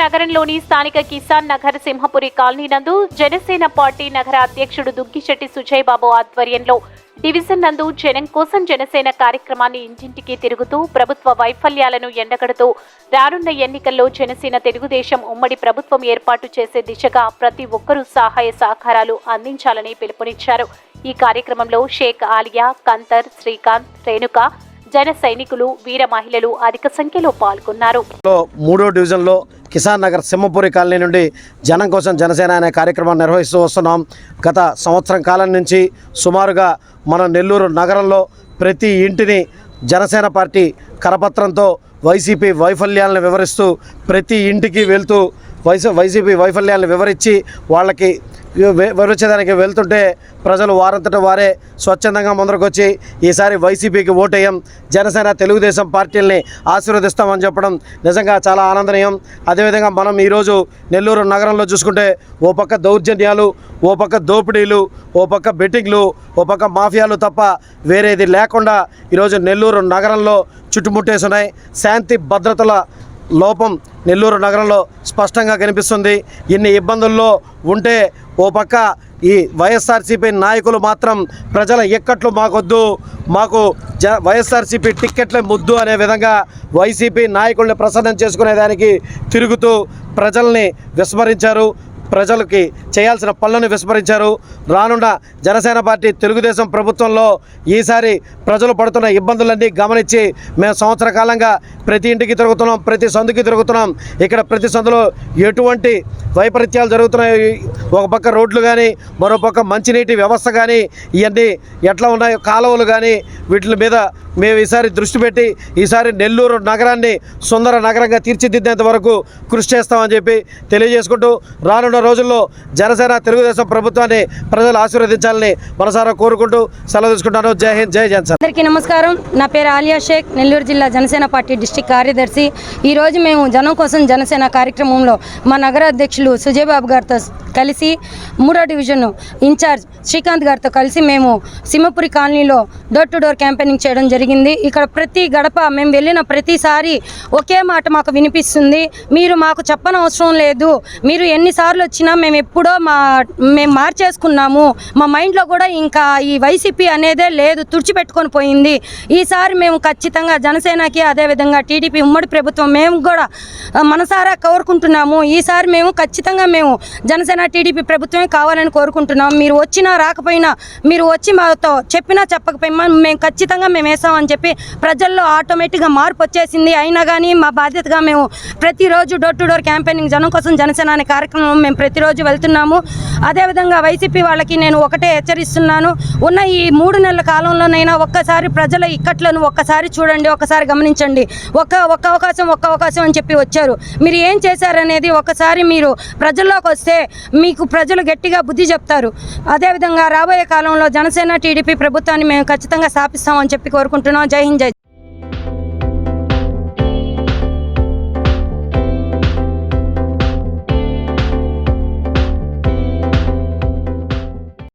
నగరంలోని స్థానిక కిసాన్ నగర్ సింహపురి కాలనీ నందు జనసేన పార్టీ నగర అధ్యక్షుడు దుగ్గిశెట్టి సుజయ్ బాబు ఆధ్వర్యంలో డివిజన్ నందు జనం కోసం జనసేన కార్యక్రమాన్ని ఇంటింటికి తిరుగుతూ ప్రభుత్వ వైఫల్యాలను ఎండగడుతూ రానున్న ఎన్నికల్లో జనసేన తెలుగుదేశం ఉమ్మడి ప్రభుత్వం ఏర్పాటు చేసే దిశగా ప్రతి ఒక్కరూ సహాయ సహకారాలు అందించాలని పిలుపునిచ్చారు. ఈ కార్యక్రమంలో షేక్ ఆలియా కంతర్ శ్రీకాంత్ రేణుక జన సైనికులు వీర మహిళలు అధిక సంఖ్యలో పాల్గొన్నారు. మూడో డివిజన్లో కిసాన్ నగర్ సింహపురి కాలనీ నుండి జనం కోసం జనసేన అనే కార్యక్రమాన్ని నిర్వహిస్తూ వస్తున్నాం. గత సంవత్సరం కాలం నుంచి సుమారుగా మన నెల్లూరు నగరంలో ప్రతి ఇంటిని జనసేన పార్టీ కరపత్రంతో వైసీపీ వైఫల్యాలను వివరిస్తూ ప్రతి ఇంటికి వెళ్తూ వైసీ వైసీపీ వైఫల్యాలను వివరించి వాళ్ళకి వె- వెళ్తుంటే ప్రజలు వారంతట వారే స్వచ్ఛందంగా ముందరకొచ్చి ఈసారి వైసీపీకి ఓటేయం జనసేన తెలుగుదేశం పార్టీల్ని ఆశీర్వదిస్తామని చెప్పడం నిజంగా చాలా ఆనందనీయం. అదేవిధంగా మనం ఈరోజు నెల్లూరు నగరంలో చూసుకుంటే ఓ పక్క దౌర్జన్యాలు ఓ పక్క దోపిడీలు ఓ పక్క బెట్టింగ్లు ఓ పక్క మాఫియాలు తప్ప వేరేది లేకుండా ఈరోజు నెల్లూరు నగరంలో చుట్టుముట్టేస్తున్నాయి శాంతి భద్రతల లోపం నెల్లూరు నగరంలో స్పష్టంగా కనిపిస్తుంది. ఇన్ని ఇబ్బందుల్లో ఉంటే ఓ పక్క ఈ వైఎస్ఆర్సీపీ నాయకులు మాత్రం ప్రజల ఎక్కట్లు మాకొద్దు మాకు జ వైఎస్ఆర్సీపీ టిక్కెట్లే ముద్దు అనే విధంగా వైసీపీ నాయకుల్ని ప్రసన్నం చేసుకునేదానికి తిరుగుతూ ప్రజల్ని విస్మరించారు. ప్రజలకి చేయాల్సిన పనులను విస్మరించారు. రానున్న జనసేన పార్టీ తెలుగుదేశం ప్రభుత్వంలో ఈసారి ప్రజలు పడుతున్న ఇబ్బందులన్నీ గమనించి మేము సంవత్సర కాలంగా ప్రతి ఇంటికి తిరుగుతున్నాం ప్రతి సందుకి తిరుగుతున్నాం. ఇక్కడ ప్రతి సందులో ఎటువంటి వైపరీత్యాలు జరుగుతున్నాయి? ఒక పక్క రోడ్లు కానీ మరోపక్క మంచినీటి వ్యవస్థ కానీ ఇవన్నీ ఎట్లా ఉన్నాయో కాలువలు కానీ వీటి మీద మేము ఈసారి దృష్టి పెట్టి ఈసారి నెల్లూరు నగరాన్ని సుందర నగరంగా తీర్చిదిద్దేంత వరకు కృషి చేస్తామని చెప్పి తెలియజేసుకుంటూ రానున్న రోజుల్లో జనసేన తెలుగుదేశం ప్రభుత్వాన్ని ప్రజలు ఆశీర్వదించాలని మనసారా కోరుకుంటూ సెలవు తీసుకుంటాను. జై హింద్ జై జన్సన్. అందరికీ నమస్కారం. నా పేరు ఆలియా షేక్ నెల్లూరు జిల్లా జనసేన పార్టీ డిస్టిక్ కార్యదర్శి. ఈరోజు మేము జనం కోసం జనసేన కార్యక్రమంలో మా నగర అధ్యక్షులు సుజయ్ బాబు గారితో కలిసి మూడో డివిజన్ ఇన్ఛార్జ్ శ్రీకాంత్ గారితో కలిసి మేము సింహపురి కాలనీలో డోర్ టు డోర్ క్యాంపెయినింగ్ చేయడం జరిగింది. ఇక్కడ ప్రతి గడప మేము వెళ్ళిన ప్రతిసారి ఒకే మాట మాకు వినిపిస్తుంది. మీరు మాకు చెప్పనవసరం లేదు. మీరు ఎన్నిసార్లు వచ్చినా మేము ఎప్పుడో మా మేము మార్చేసుకున్నాము. మా మైండ్లో కూడా ఇంకా ఈ వైసీపీ అనేదే లేదు తుడిచిపెట్టుకొని పోయింది. ఈసారి మేము ఖచ్చితంగా జనసేనకి అదేవిధంగా టీడీపీ ఉమ్మడి ప్రభుత్వం మేము కూడా మనసారా కోరుకుంటున్నాము ఈసారి మేము ఖచ్చితంగా మేము జనసేన టీడీపీ ప్రభుత్వమే కావాలని కోరుకుంటున్నాం. మీరు వచ్చినా రాకపోయినా మీరు వచ్చి మాతో చెప్పినా చెప్పకపోయినా మేము ఖచ్చితంగా మేము వేసామని చెప్పి ప్రజల్లో ఆటోమేటిక్గా మార్పు వచ్చేసింది. అయినా కానీ మా బాధ్యతగా మేము ప్రతిరోజు డోర్ టు డోర్ క్యాంపెయినింగ్ జనం కోసం జనసేన అనే కార్యక్రమం మేము ప్రతిరోజు వెళ్తున్నాము. అదేవిధంగా వైసీపీ వాళ్ళకి నేను ఒకటే హెచ్చరిస్తున్నాను. ఉన్న ఈ మూడు నెలల కాలంలోనైనా ఒక్కసారి ప్రజల ఇక్కట్లను ఒక్కసారి చూడండి ఒక్కసారి గమనించండి. ఒక్క ఒక్క అవకాశం ఒక్క అవకాశం అని చెప్పి వచ్చారు. మీరు ఏం చేశారనేది ఒకసారి మీరు ప్రజల్లోకి వస్తే మీకు ప్రజలు గట్టిగా బుద్ధి చెప్తారు. అదేవిధంగా రాబోయే కాలంలో జనసేన టీడీపీ ప్రభుత్వాన్ని మేము ఖచ్చితంగా స్థాపిస్తామని చెప్పి కోరుకుంటున్నాం. జై హింద్ జై